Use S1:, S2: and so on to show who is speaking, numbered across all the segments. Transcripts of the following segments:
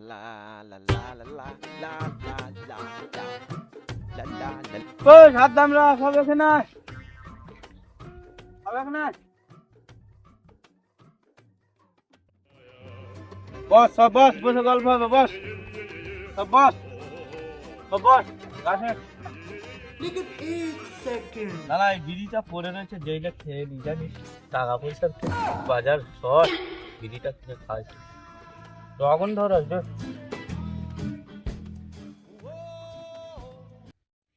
S1: la la la la la la la la la la la la la
S2: ওই হাত দামরা সব এখানে আয়। সব এখানে আয়। বস সব বস বসে গল্প হবে বস সব বস সব বস গাছে দাদা এই বিড়িটা পড়ে রয়েছে যেইটা খেয়ে নি জানিস টাকা পয়সার বাজার শর্ট বিড়িটা খেয়ে খাইছে তখন ধর আসবে।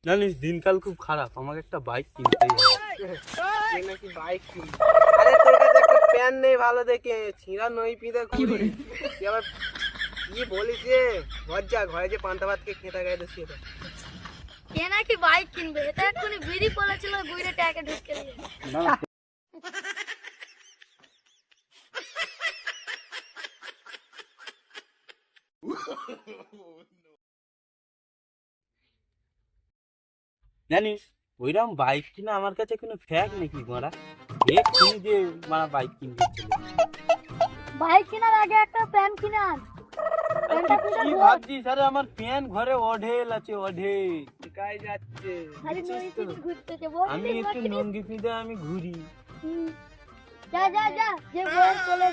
S2: জানিস দিনকাল খুব খারাপ। আমাকে একটা বাইক কিনতেই হবে।
S3: নাকি বাইক কিনবি? আরে তোর কাছে একটা প্যান নেই ভালো দেখে। ছিঁড়া নই পিঁধে ঘুরি তুই আবার কি বলিস যে ঘর যা ঘরে যে পান্তা ভাত খেয়ে খেতে গাইতে সেটা।
S4: কে নাকি বাইক কিনবে? এটা এক্ষুনি বিড়ি পড়েছিল গুইরে ট্যাকে ঢুকে দিয়ে
S2: জানিস ওইরকম বাইক কিনা আমার কাছে কোনো ফ্যাক নাকি মারা? এক্ষুনি যে মারা বাইক কিনতে
S4: বাইক কেনার আগে একটা প্যান কিনে আন।
S2: কি। ভাবছিস? আরে আমার প্যান ঘরে অঢেল আছে অঢেল।
S3: কাই যাচ্ছে?
S2: আমি একটু নঙ্গি পিঁধে আমি ঘুরি।
S4: যা যা যা যে বয়স চলে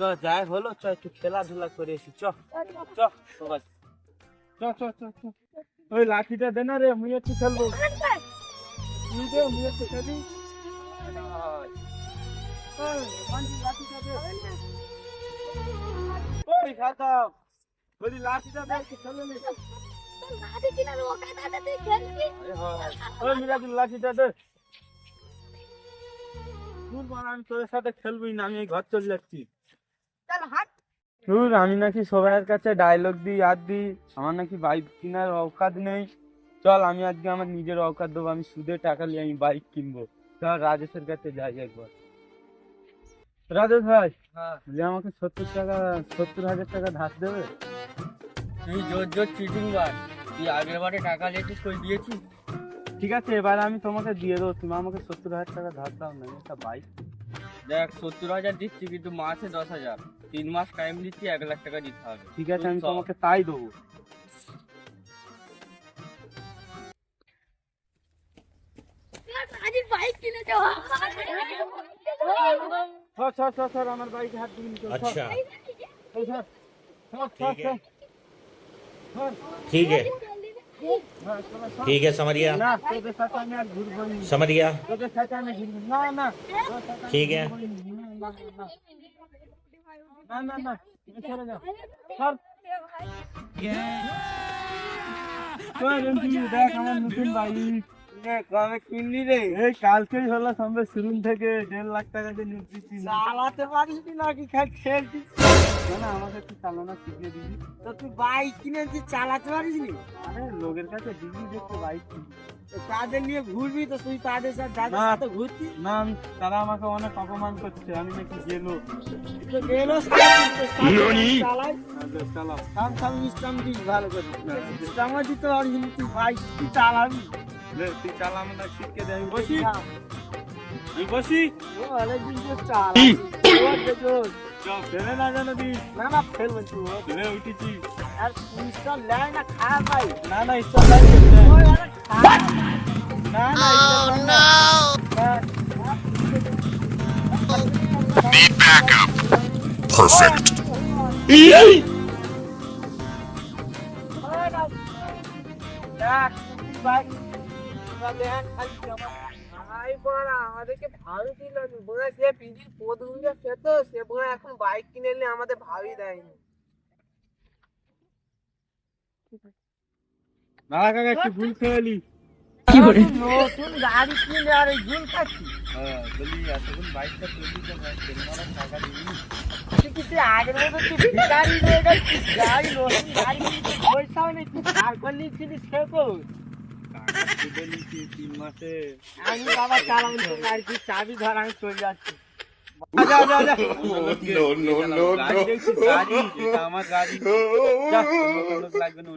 S2: চ যাই হলো চ একটু খেলাধুলা করে এসি চ চ সবাই। চ চ চ চ। ওই লাঠিটা দে না রে মুই একটু খেলব। তুই দে মুই একটু খেলি। ওই, বলি লাঠিটা দে একটু খেলে নে।
S4: খেলবি
S2: হয়। তোর সাথে খেলবই না আমি ঘর চলে যাচ্ছি।
S3: চল হাট
S2: ধুর আমি নাকি সবার কাছে ডায়লগ দিই আর দিই। আমার নাকি বাইক কেনার অকাত নেই। চল আমি আজকে আমার নিজের অকাত দেবো আমি সুদে টাকা নিয়ে আমি বাইক কিনবো। চল রাজেশের কাছে যাই একবার। রাজেশ ভাই যে আমাকে সত্তর টাকা সত্তর হাজার টাকা ধার দেবে?
S5: তুই জোর জোর চিটিং বার তুই আগের বারে টাকা নিয়েছিস কই দিয়েছিস?
S2: ঠিক আছে এবার আমি তোমাকে দিয়ে দেবো। তুমি আমাকে সত্তর হাজার টাকা ধার দাও না একটা বাইক
S5: দেখ সত্তর হাজার দিচ্ছি কিন্তু মাসে দশ হাজার। তিন মাস টাইম দিচ্ছি এক লাখ টাকা দিতে হবে
S2: ঠিক আছে আমি তোমাকে তাই দেবো আমার বাইক হাত দিন আচ্ছা
S6: ठीक है ठीक है
S2: समरिया समरिया
S6: ठीक है
S2: না, না না তুমি চলে যাও। সর দেখ আমার নতুন বাইক
S3: কবে কিনলি রে।
S2: এই কালকেই হলো সঙ্গে শোরুম থেকে দেড় লাখ টাকা দিয়ে নিয়ে দিচ্ছি
S3: চালাতে পারিস কি নাকি খালি খেলছিস
S2: না? আমাকে একটু চালানো শিখিয়ে দিবি।
S3: তো তুই বাইক চালাতে পারিস নি?
S2: আরে লোকের কাছে দিবি দেখতে বাইক
S3: তাদের নিয়ে ঘুরবি তো তুই তাদের সাথে যাদের
S2: না।
S3: সাথে ঘুরতি?
S2: না তারা আমাকে অনেক অপমান করছে আমি নাকি গেলো
S3: তো গেলো চালাই।
S2: চালাও।
S3: কাম কাম ইসলাম দিস ভালো করে। দিতে পারিস তুই বাইক তুই চালাবি।
S2: Need oh, backup. Perfect. Yay!
S3: Back. Bye. তোরা দেখ খালি ভাই বড়া আমাদেরকে ভাবি দিল নি। যে পিজির পদগুলো খেত সে বোনা এখন বাইক কিনে নিয়ে আমাদের ভাবি দেয়নি
S2: না কাকা একটু ভুল খেয়ালি
S3: নতুন গাড়ি কিনে আর খাচ্ছি।
S2: হ্যাঁ বলি এতক্ষণ বাইকটা চললি তো ভাই তেল টাকা দিবি।
S3: কিছু আগের মতো তুই গাড়ি নতুন গাড়ি পয়সাও নেই তুই ধার করে নিয়েছিলিস সে আমি বাবা চালাম আর কি চাবি ধর আমি চলে যাচ্ছি
S2: আমার গাড়ি লাগবে না